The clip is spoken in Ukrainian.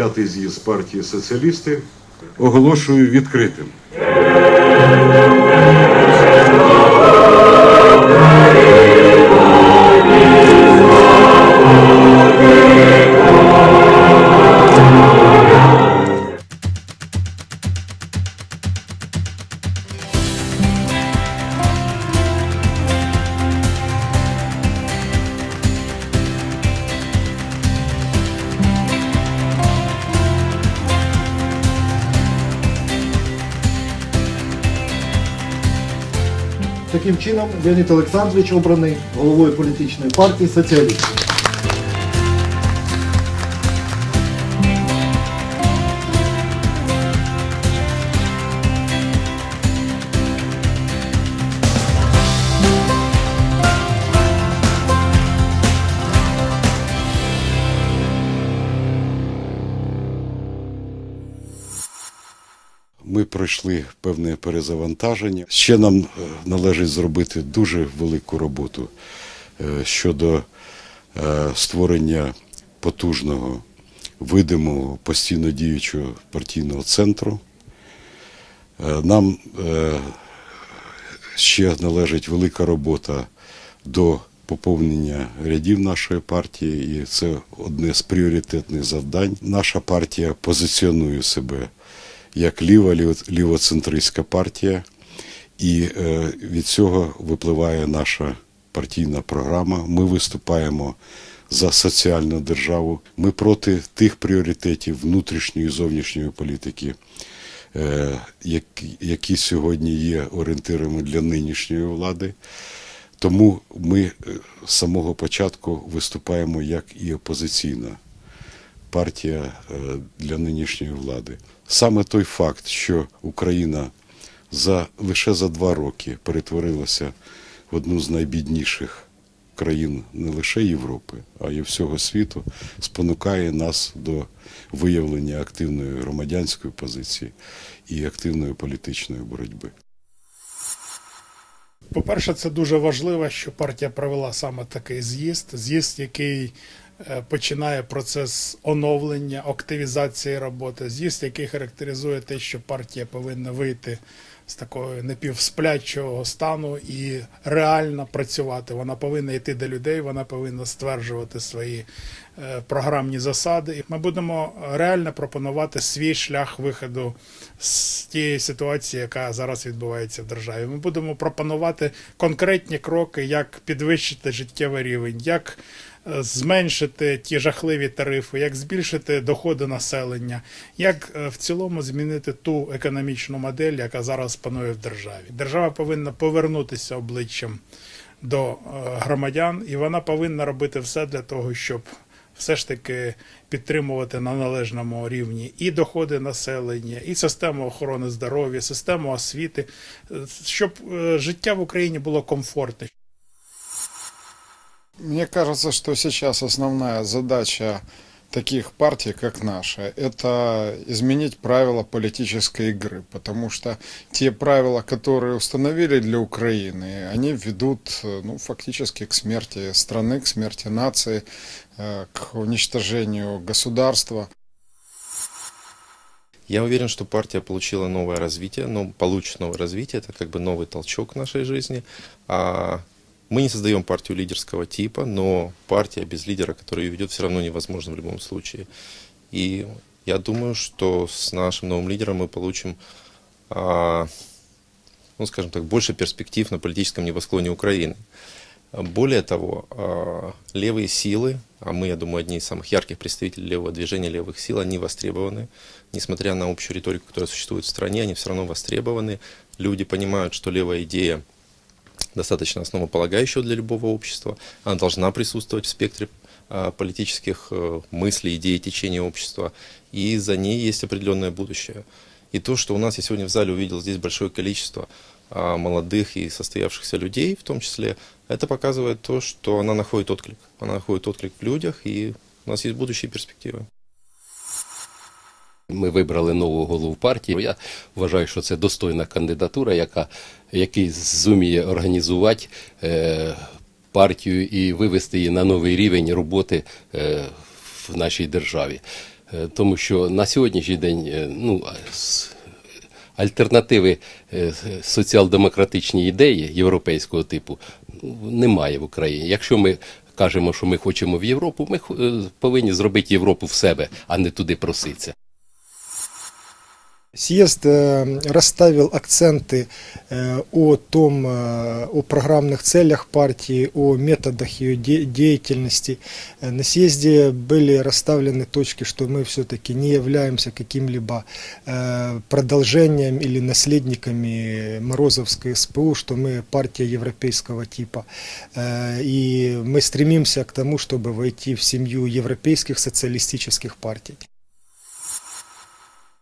П'ятий з'їзд партії соціалісти оголошую відкритим. Таким чином, Леонід Олександрович обраний головою політичної партії соціалістів. Ми пройшли певне перезавантаження. Ще нам е, належить зробити дуже велику роботу е, щодо е, створення потужного, видимого, постійно діючого партійного центру. Нам ще належить велика робота до поповнення рядів нашої партії, і це одне з пріоритетних завдань. Наша партія позиціонує себе як ліва ліво- лівоцентристська партія, і е, від цього випливає наша партійна програма. Ми виступаємо за соціальну державу. Ми проти тих пріоритетів внутрішньої і зовнішньої політики, е, які, які сьогодні є орієнтирами для нинішньої влади. Тому ми е, з самого початку виступаємо як і опозиційна партія е, для нинішньої влади. Саме той факт, що Україна за лише за два роки перетворилася в одну з найбідніших країн не лише Європи, а й всього світу, спонукає нас до виявлення активної громадянської позиції і активної політичної боротьби. По-перше, це дуже важливо, що партія провела саме такий з'їзд, з'їзд, який починає процес оновлення, активізації роботи, з'їзд, який характеризує те, що партія повинна вийти з такого напівсплячого стану і реально працювати. Вона повинна йти до людей, вона повинна стверджувати свої е, програмні засади. І ми будемо реально пропонувати свій шлях виходу з тієї ситуації, яка зараз відбувається в державі. Ми будемо пропонувати конкретні кроки, як підвищити життєвий рівень, як е, зменшити ті жахливі тарифи, як збільшити доходи населення, як е, в цілому змінити ту економічну модель, яка зараз панує в державі. Держава повинна повернутися обличчям до е, громадян, і вона повинна робити все для того, щоб все ж таки підтримувати на належному рівні і доходи населення, і систему охорони здоров'я, систему освіти, щоб е, життя в Україні було комфортне, Мне кажется, что сейчас основная задача таких партий, как наша, это изменить правила политической игры, потому что те правила, которые установили для Украины, они ведут ну, фактически к смерти страны, к смерти нации, э, к уничтожению государства. Я уверен, что партия получила новое развитие, но получит новое развитие, это как бы новый толчок нашей жизни. А мы не создаем партию лидерского типа, но партия без лидера, который ее ведет, все равно невозможно в любом случае. И я думаю, что с нашим новым лидером мы получим, а, ну, скажем так, больше перспектив на политическом небосклоне Украины. Более того, а, левые силы, а мы, я думаю, одни из самых ярких представителей левого движения, левых сил, они востребованы. Несмотря на общую риторику, которая существует в стране, они все равно востребованы. Люди понимают, что левая идея достаточно основополагающего для любого общества. Она должна присутствовать в спектре а, политических э, мыслей, идей, течения общества. И за ней есть определенное будущее. И то, что у нас я сегодня в зале увидел здесь большое количество а, молодых и состоявшихся людей, в том числе, это показывает то, что она находит отклик. Она находит отклик в людях, и у нас есть будущие перспективы. Ми вибрали нову голову партії. Я вважаю, що це достойна кандидатура, яка який зуміє організувати е, партію і вивести її на новий рівень роботи е, в нашій державі. Е, Тому що на сьогоднішній день е, ну, альтернативи е, соціал-демократичній ідеї європейського типу ну, немає в Україні. Якщо ми кажемо, що ми хочемо в Європу, ми е, повинні зробити Європу в себе, а не туди проситися. Съезд расставил акценты о том, о программных целях партии, о методах ее де- деятельности. На съезде были расставлены точки, что мы все-таки не являемся каким-либо продолжением или наследниками Морозовской СПУ, что мы партия европейского типа. Э, И мы стремимся к тому, чтобы войти в семью европейских социалистических партий.